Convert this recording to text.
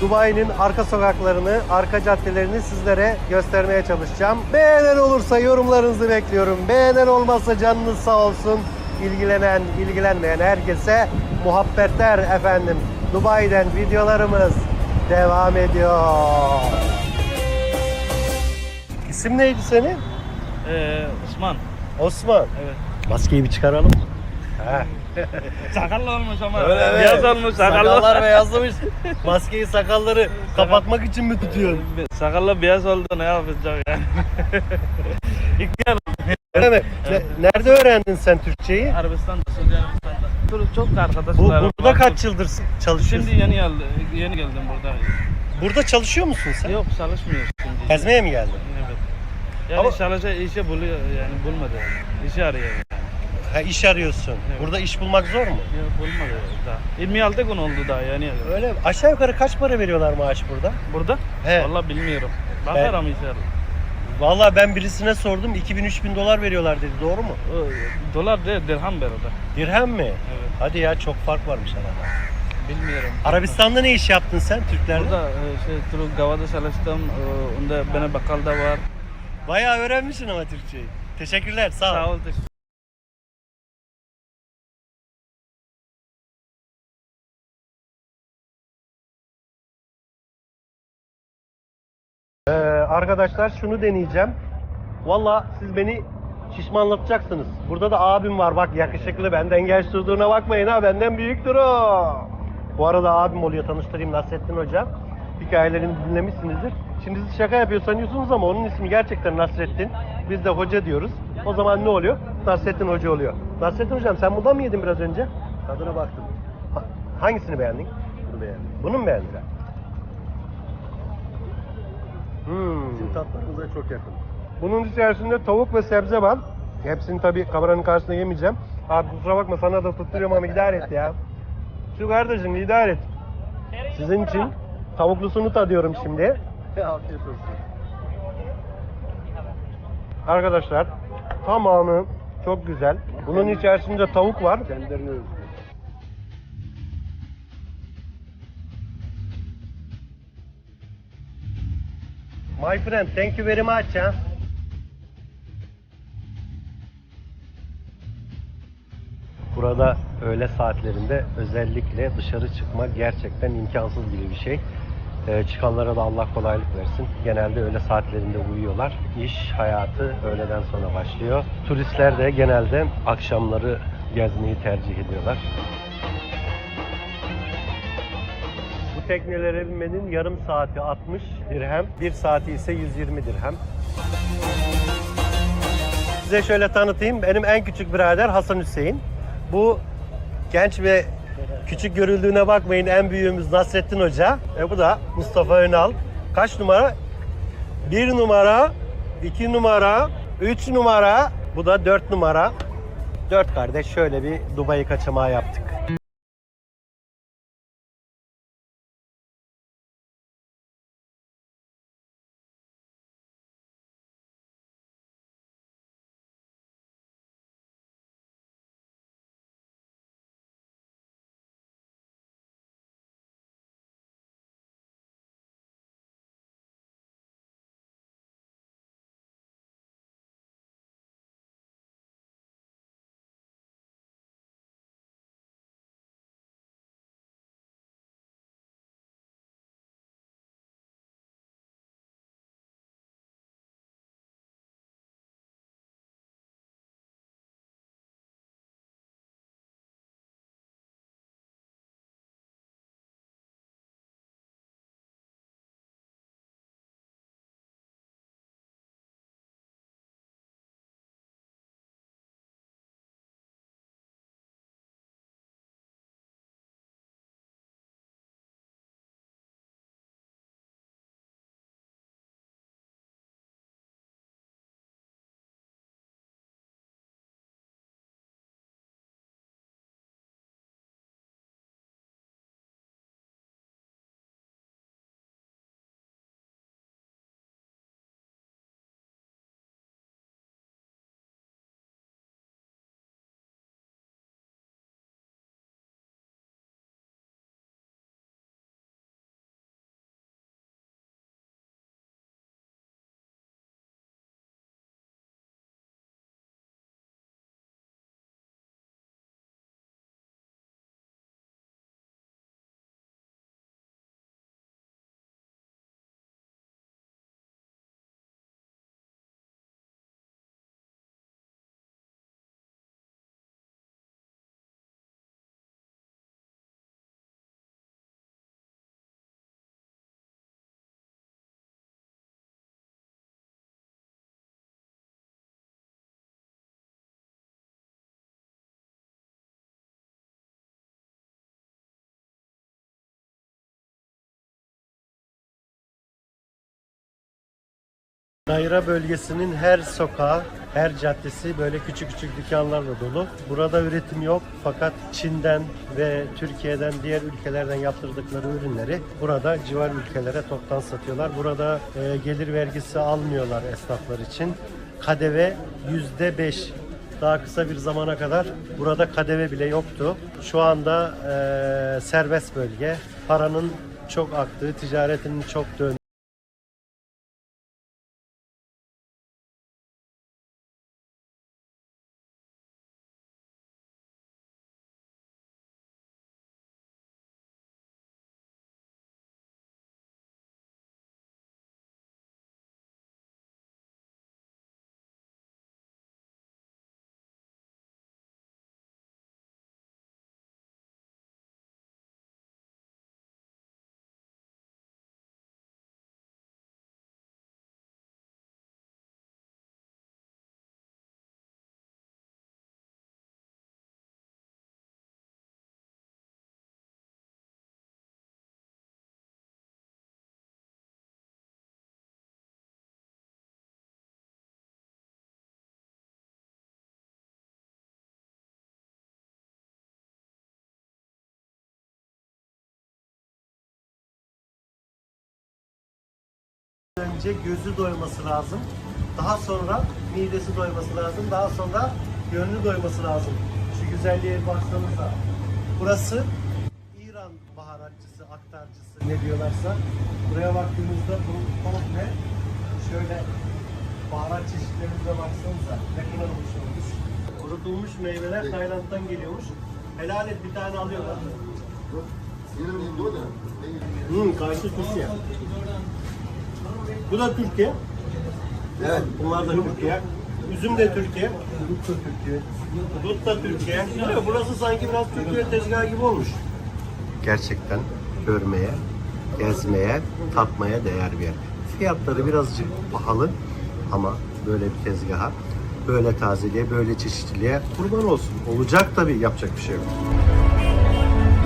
Dubai'nin arka sokaklarını, arka caddelerini sizlere göstermeye çalışacağım. Beğenen olursa yorumlarınızı bekliyorum. Beğenen olmazsa canınız sağ olsun. İlgilenen, ilgilenmeyen herkese muhabbetler efendim. Dubai'den videolarımız devam ediyor. İsim neydi senin? Ee, Osman. Osman. Evet. Maskeyi bir çıkaralım mı? Sakallı olmuş ama. Öyle mi? Beyaz olmuş sakallı. Sakallar beyazlamış. Maskeyi sakalları kapatmak için mi tutuyorsun? Sakallı beyaz oldu ne yapacak yani. İhtiyar Öyle mi? Ne- Nerede öğrendin sen Türkçeyi? Arabistan'da, Suudi Arabistan'da. Çok Bu, arkadaşlarım burada var. kaç yıldır çalışıyorsun? Şimdi yeni geldim, yeni geldim burada. Burada çalışıyor musun sen? Yok çalışmıyoruz şimdi. Gezmeye mi geldin? Evet. Yani Ama- çalışacak işi buluyor yani bulmadı. İşi arıyor yani. Ha, iş arıyorsun. Evet. Burada iş bulmak zor mu? Ya bulmadı daha. 26 gün oldu daha yani. Öyle mi? Aşağı yukarı kaç para veriyorlar maaş burada? Burada? He. Vallahi bilmiyorum. Bakarım inşallah. Vallahi ben birisine sordum 2000-3000 dolar veriyorlar dedi. Doğru mu? Dolar değil, dirham ver orada. Dirhem mi? Evet. Hadi ya çok fark varmış arada. Bilmiyorum. Arabistan'da ne iş yaptın sen Türklerle? Burada e, şey, Türk Gavada çalıştım. E, Onda bana bakkal da var. Bayağı öğrenmişsin ama Türkçeyi. Teşekkürler sağ ol. Sağ ol. Arkadaşlar şunu deneyeceğim. Valla siz beni şişmanlatacaksınız. Burada da abim var bak yakışıklı benden genç durduğuna bakmayın ha benden büyüktür o. Bu arada abim oluyor tanıştırayım Nasrettin Hoca. Hikayelerini dinlemişsinizdir. Şimdi siz şaka yapıyor sanıyorsunuz ama onun ismi gerçekten Nasrettin. Biz de hoca diyoruz. O zaman ne oluyor? Nasrettin Hoca oluyor. Nasrettin Hocam sen bundan mı yedin biraz önce? Tadına baktım. Ha- hangisini beğendin? Bunu beğendim. Bunu mu beğendin? Hmm. Bizim tatlarımıza çok yakın. Bunun içerisinde tavuk ve sebze var. Hepsini tabii kameranın karşısında yemeyeceğim. Abi kusura bakma sana da tutturuyorum ama idare et ya. Şu kardeşim idare et. Sizin için tavuklusunu tadıyorum şimdi. Afiyet olsun. Arkadaşlar tamamı çok güzel. Bunun içerisinde tavuk var. Kendilerine My friend, thank you very much. Ha. Burada öğle saatlerinde özellikle dışarı çıkmak gerçekten imkansız gibi bir şey. Ee, çıkanlara da Allah kolaylık versin. Genelde öğle saatlerinde uyuyorlar. İş hayatı öğleden sonra başlıyor. Turistler de genelde akşamları gezmeyi tercih ediyorlar. Teknelere binmenin yarım saati 60 dirhem, bir saati ise 120 dirhem. Size şöyle tanıtayım. Benim en küçük birader Hasan Hüseyin. Bu genç ve küçük görüldüğüne bakmayın en büyüğümüz Nasrettin Hoca. Ve bu da Mustafa Önal. Kaç numara? Bir numara, iki numara, üç numara. Bu da dört numara. Dört kardeş şöyle bir Dubai kaçamağı yaptık. Nayra bölgesinin her sokağı, her caddesi böyle küçük küçük dükkanlarla dolu. Burada üretim yok fakat Çin'den ve Türkiye'den diğer ülkelerden yaptırdıkları ürünleri burada civar ülkelere toptan satıyorlar. Burada e, gelir vergisi almıyorlar esnaflar için. KDV yüzde beş. Daha kısa bir zamana kadar burada KDV bile yoktu. Şu anda e, serbest bölge. Paranın çok aktığı, ticaretinin çok döndüğü önce gözü doyması lazım. Daha sonra midesi doyması lazım. Daha sonra gönlü doyması lazım. Şu güzelliğe baksanıza. Burası İran baharatçısı, aktarcısı ne diyorlarsa. Buraya baktığımızda bu komple şöyle baharat çeşitlerimize baksanıza. Ne kadar hoş olmuş. Kurutulmuş meyveler Tayland'dan geliyormuş. Helal et bir tane alıyorlar. Hmm, karşı Türkiye. Bu da Türkiye. Evet. Bunlar da Türkiye. Üzüm de Türkiye. Dut da Türkiye. Dut da Türkiye. Mi? Burası sanki biraz Türkiye tezgahı gibi olmuş. Gerçekten görmeye, gezmeye, tatmaya değer bir yer. Fiyatları birazcık pahalı ama böyle bir tezgaha, böyle tazeliğe, böyle çeşitliliğe kurban olsun. Olacak tabii yapacak bir şey yok.